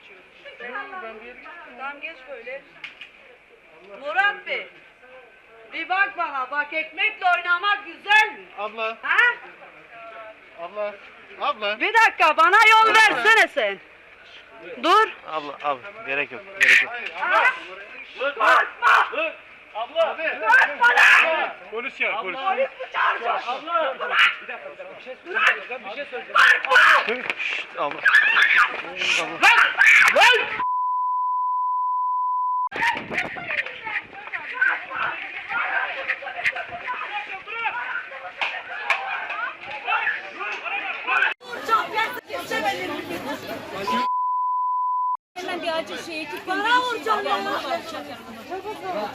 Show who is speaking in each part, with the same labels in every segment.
Speaker 1: geçiyorum. Tamam geç böyle. Murat Bey. Bir bak bana bak ekmekle oynamak güzel mi?
Speaker 2: Abla,
Speaker 1: Ha?
Speaker 2: abla, abla.
Speaker 1: Bir dakika bana yol versene sen. Dur.
Speaker 3: Abla abla gerek yok gerek yok.
Speaker 2: Polis ya, polis.
Speaker 3: Şşt abla.
Speaker 4: Hemen bir acil şey ekip bana vuracağım ya.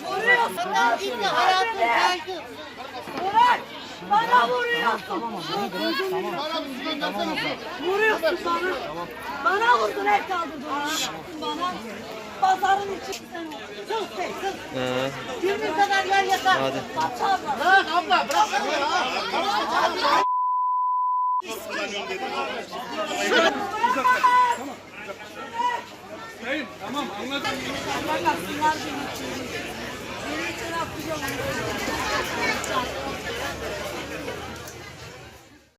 Speaker 1: Vuruyorsun. Hayatım kaydı. Murat. Bana vuruyorsun. Vuruyorsun bana. Bana vurdun el kaldırdın. Bana. Pazarın içi sen. Sus be.
Speaker 3: Ee,
Speaker 1: Yirmi kadar yer yeter.
Speaker 3: Hadi.
Speaker 1: Bak abla. Bırak.
Speaker 2: Tamam, anladım.
Speaker 1: Bırakasınlar beni için. Benim için yapacağım.